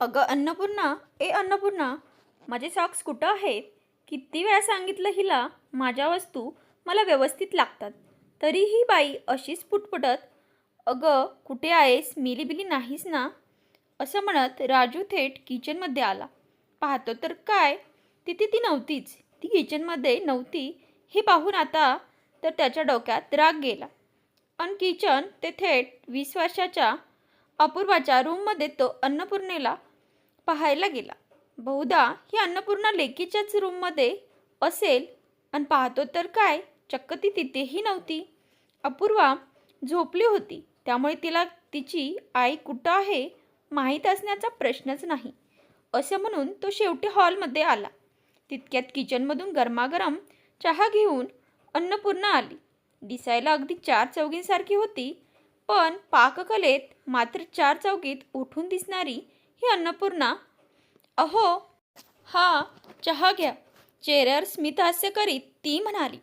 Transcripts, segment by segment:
अगं अन्नपूर्णा ए अन्नपूर्णा माझे सॉक्स कुठं आहेत? किती वेळा सांगितलं हिला माझ्या वस्तू मला व्यवस्थित लागतात. तरी ही बाई अशीच पुटपुटत अगं कुठे आहेस? मिलीबिली नाहीस ना? असं म्हणत राजू थेट किचनमध्ये आला. पाहतो तर काय? तिथे ती नव्हतीच. ती किचनमध्ये नव्हती. हे पाहून आता तर त्याच्या डोक्यात राग गेला. अन किचन ते थेट वीस वर्षाच्या अपूर्वाच्या रूममध्ये तो अन्नपूर्णेला पाहायला गेला. बहुधा ही अन्नपूर्णा लेकीच्याच रूममध्ये असेल आणि पाहतो तर काय? चक्क ती तिथेही नव्हती. अपूर्वा झोपली होती. त्यामुळे तिला तिची आई कुठं आहे माहीत असण्याचा प्रश्नच नाही. असं म्हणून तो शेवटी हॉलमध्ये आला. तितक्यात किचनमधून गरमागरम चहा घेऊन अन्नपूर्णा आली. दिसायला अगदी चार चौघींसारखी होती. पण पाककलेत मात्र चार चौकीत उठून दिसणारी ही अन्नपूर्णा अहो हा चहा घ्या. चेहऱ्यावर स्मितहास्य करीत ती म्हणाली.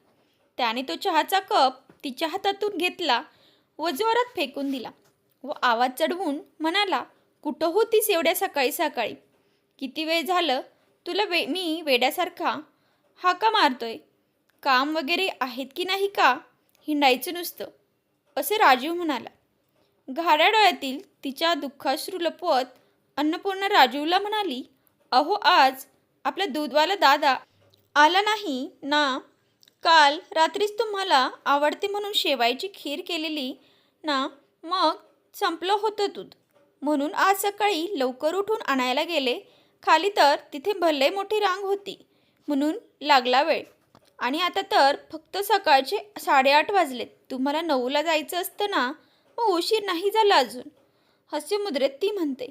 त्याने तो चहाचा कप तिच्या हातातून घेतला व जोरात फेकून दिला व आवाज चढवून म्हणाला कुठं होतीस एवढ्या सकाळी सकाळी? किती वेळ झालं? तुला वे मी वेड्यासारखा? हाका मारतोय? काम वगैरे आहेत की नाही का? हिंडायचं नुसतं. असे राजीव म्हणाला. घाड्या डोळ्यातील तिच्या दुःखाश्रू लपवत अन्नपूर्णा राजीवला म्हणाली अहो आज आपला दूधवाला दादा आला नाही ना? काल रात्रीच तुम्हाला आवडते म्हणून शेवायची खीर केलेली ना? मग संपलं होतं दूध. म्हणून आज सकाळी लवकर उठून आणायला गेले. खाली तर तिथे भले मोठी रांग होती. म्हणून लागला वेळ. आणि आता तर फक्त सकाळचे साडेआठ वाजलेत. तुम्हाला नऊला जायचं असतं ना मग उशीर नाही झाला अजून. हास्यमुद्रेत ती म्हणते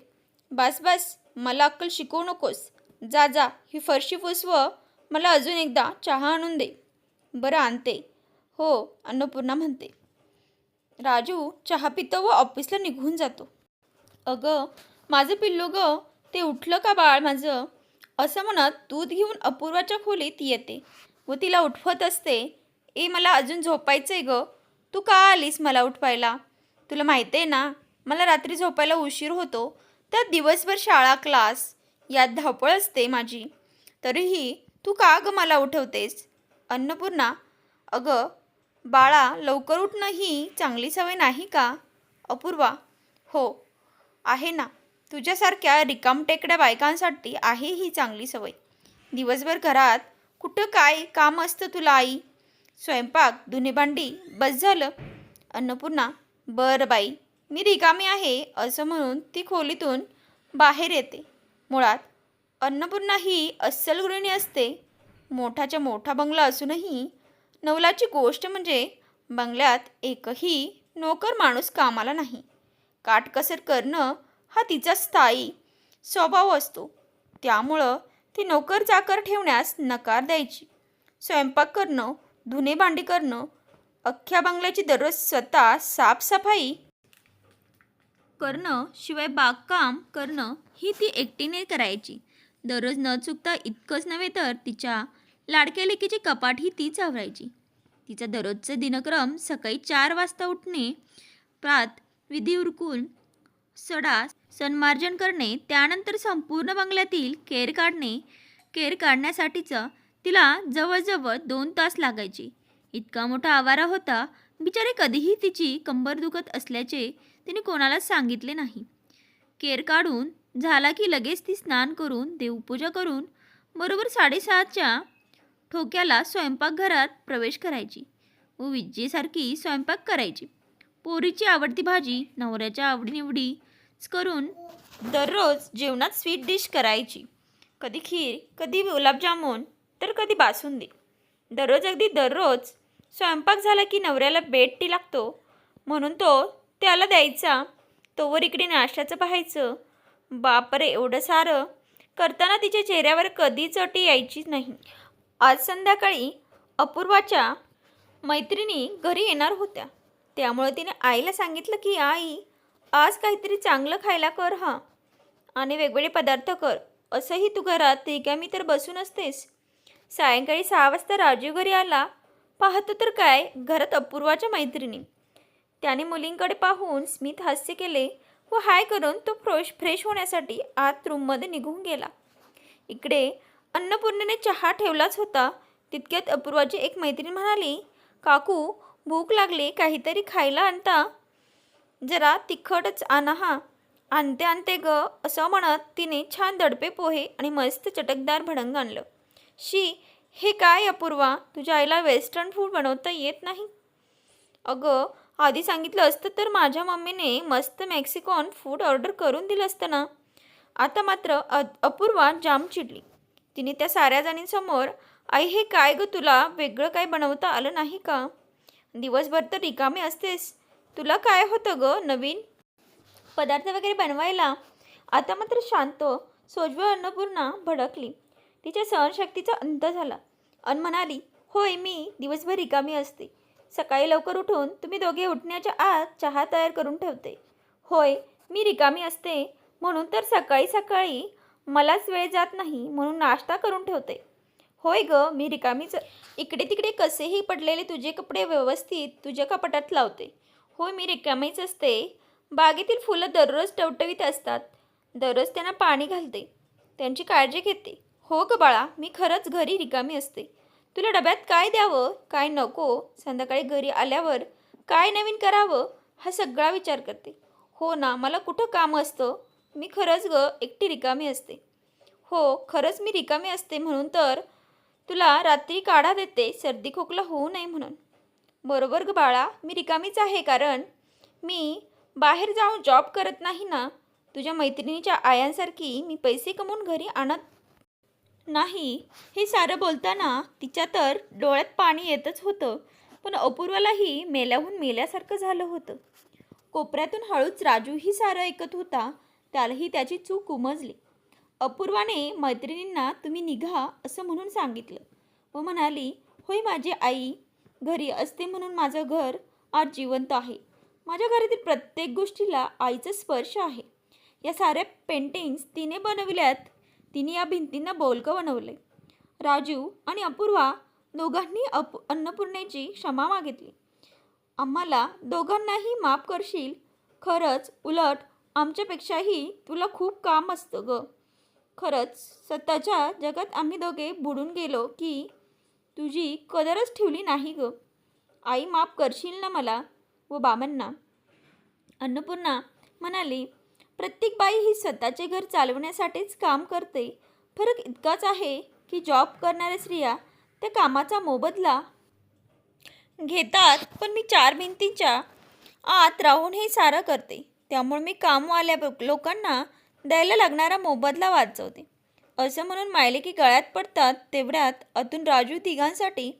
बास बास मला अक्कल शिकवू नकोस. जा जा ही फरशी पुसव. मला अजून एकदा चहा आणून दे. बरं आणते. हो अन्नपूर्णा म्हणते. राजू चहा पितो व ऑफिसला निघून जातो. अगं माझं पिल्लू ग ते उठलं का बाळ माझं? असं म्हणत दूध घेऊन अपूर्वाच्या खोलीत येते. व तिला उठवत असते. ए मला अजून झोपायचं आहे ग. तू का आलीस मला उठवायला? तुला माहिती आहे ना मला रात्री झोपायला उशीर होतो. त्यात दिवसभर शाळा क्लास यात धावपळ असते माझी. तरीही तू का ग मला उठवतेस? अन्नपूर्णा अगं बाळा लवकर उठणं ही चांगली सवय नाही का? अपूर्वा हो आहे ना. तुझ्यासारख्या रिकामटेकड्या बायकांसाठी आहे ही चांगली सवय. दिवसभर घरात कुठं काय काम असतं तुला आई? स्वयंपाक धुणेभांडी बस झालं. अन्नपूर्णा बरं बाई मी रिकामी आहे असं म्हणून ती खोलीतून बाहेर येते. मुळात अन्नपूर्णा ही अस्सल गृहिणी असते. मोठाच्या मोठा बंगला असूनही नवलाची गोष्ट म्हणजे बंगल्यात एकही नोकर माणूस कामाला नाही. काटकसर करणं हा तिचा स्थायी स्वभाव असतो. त्यामुळं ती नोकर चाकर ठेवण्यास नकार द्यायची. स्वयंपाक करणं धुणे भांडी करणं अख्ख्या बंगल्याची दररोज स्वतः साफसफाई करणं शिवाय बागकाम करणं ही ती एकटीने करायची. दररोज न चुकता इतकंच नव्हे तर तिच्या लाडक्या कपाट कपाटही तीच आवरायची. तिचा दररोजचा दिनक्रम सकाळी चार वाजता उठणे प्रात विधी उरकून सडा सन्मार्जन करणे त्यानंतर संपूर्ण बंगल्यातील केर काढणे केर काढण्यासाठीचं तिला जवळजवळ दोन तास लागायचे. इतका मोठा आवारा होता बिचारे कधीही तिची कंबर दुखत असल्याचे तिने कोणालाच सांगितले नाही. केर काढून झाला की लगेच ती स्नान करून देवपूजा करून बरोबर साडेसातच्या ठोक्याला स्वयंपाकघरात प्रवेश करायची व विजेसारखी स्वयंपाक करायची. पोरीची आवडती भाजी नवऱ्याच्या आवडीनिवडी करून दररोज जेवणात स्वीट डिश करायची. कधी खीर कधी गुलाबजामुन तर कधी बासुंदी. दररोज अगदी दररोज स्वयंपाक झाला की नवऱ्याला बेड टी लागतो. म्हणून तो त्याला द्यायचा. तोवर इकडे नाश्त्याचं पाहायचं. बापरे एवढं सारं. करताना तिच्या चेहऱ्यावर कधीच अटी यायचीच नाही. आज संध्याकाळी अपूर्वाच्या मैत्रिणी घरी येणार होत्या. त्यामुळे तिने आईला सांगितलं की आई आज काहीतरी चांगलं खायला कर हां. आणि वेगवेगळे पदार्थ कर. असंही तू घरात रिकामी तर बसून असतेस. सायंकाळी सहा वाजता राजीव घरी आला. पाहतो तर काय घरात अपूर्वाच्या मैत्रिणी. त्याने मुलींकडे पाहून स्मित हास्य केले व हाय करून तो फ्रोश फ्रेश होण्यासाठी आत रूममध्ये निघून गेला. इकडे अन्नपूर्णेने चहा ठेवलाच होता. तितक्यात अपूर्वाची एक मैत्रीण म्हणाली काकू भूक लागली काहीतरी खायला आणता? जरा तिखटच आणा हा. आणते आणते ग असं म्हणत तिने छान दडपे पोहे आणि मस्त चटकदार भडंग आणलं. शी हे काय अपूर्वा तुझ्या आईला वेस्टर्न फूड बनवता येत नाही? अगं आधी सांगितलं असतं तर माझ्या मम्मीने मस्त मेक्सिकॉन फूड ऑर्डर करून दिलं असतं ना. आता मात्र अ अपूर्वा जाम चिडली. तिने त्या साऱ्या जणींसमोर आई हे काय गं तुला वेगळं काय बनवता आलं नाही का? दिवसभर तर रिकामी असतेस. तुला काय होतं ग नवीन? पदार्थ वगैरे बनवायला? आता मात्र शांत सोज्वळ अन्नपूर्णा भडकली. तिच्या सहनशक्तीचा अंत झाला. अन म्हणाली होय मी दिवसभर रिकामी असते. सकाळी लवकर उठून तुम्ही दोघे उठण्याच्या आत चहा तयार करून ठेवते. होय मी रिकामी असते. म्हणून तर सकाळी सकाळी मलाच वेळ जात नाही म्हणून नाश्ता करून ठेवते. होय ग मी रिकामीच. इकडे तिकडे कसेही पडलेले तुझे कपडे व्यवस्थित तुझ्या कपाटात लावते. होय मी रिकामीच असते. बागेतील फुलं दररोज टवटवीत असतात. दररोज त्यांना पाणी घालते. त्यांची काळजी घेते. हो ग बाळा मी खरंच घरी रिकामी असते. तुला डब्यात काय द्यावं काय नको संध्याकाळी घरी आल्यावर काय नवीन करावं हा सगळा विचार करते. हो ना मला कुठं काम असतं? मी खरंच ग एकटी रिकामी असते. हो खरंच मी रिकामी असते म्हणून तर तुला रात्री काढा देते सर्दी खोकला होऊ नये म्हणून. बरोबर ग बाळा मी रिकामीच आहे कारण मी बाहेर जाऊन जॉब करत नाही ना तुझ्या मैत्रिणीच्या आयांसारखी मी पैसे कमवून घरी आणत नाही. हे सारं बोलताना तिच्या तर डोळ्यात पाणी येतच होतं पण अपूर्वालाही मेल्याहून मेल्यासारखं झालं होतं. कोपऱ्यातून हळूच राजूही सारं ऐकत होता त्यालाही त्याची चूक उमजली. अपूर्वाने मैत्रिणींना तुम्ही निघा असं म्हणून सांगितलं. व म्हणाली होय माझी आई घरी असते म्हणून माझं घर आज जिवंत आहे. माझ्या घरातील प्रत्येक गोष्टीला आईचा स्पर्श आहे. या साऱ्या पेंटिंग्स तिने बनविल्यात. तिने या भिंतींना बोलकं बनवले राजू आणि अपूर्वा दोघांनी अप अन्नपूर्णेची क्षमा मागितली. आम्हाला दोघांनाही माफ करशील. खरंच उलट आमच्यापेक्षाही तुला खूप काम असतं ग. खरंच स्वतःच्या जगात आम्ही दोघे बुडून गेलो की तुझी कदरच ठेवली नाही ग. आई माफ करशील ना मला व बाबांना. अन्नपूर्णा म्हणाली प्रत्येक बाई ही स्वतःचे घर चालवण्यासाठीच काम करते. फरक इतकाच आहे की जॉब करणाऱ्या स्त्रिया त्या कामाचा मोबदला घेतात पण मी चार भिंतींच्या आत राहून हे सारं करते. त्यामुळे मी कामवाल्या लोकांना द्यायला लागणारा मोबदला वाचवते. असं म्हणून मायले की गळ्यात पडतात तेवढ्यात अतून राजू तिघांसाठी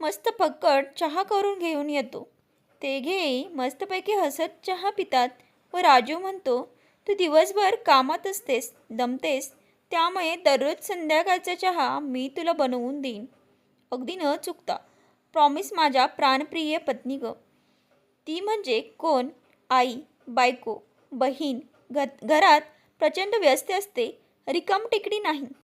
मस्त फक्कट चहा करून घेऊन येतो. ते घे मस्तपैकी हसत चहा पितात व राजू म्हणतो तू दिवसभर कामात असतेस दमतेस त्यामुळे दररोज संध्याकाळचा चहा मी तुला बनवून देईन. अगदी न चुकता. प्रॉमिस माझ्या प्राणप्रिय पत्नी ग. ती म्हणजे कोण? आई बायको बहीण घ घरात प्रचंड व्यस्त असते. रिकम टेकडी नाही.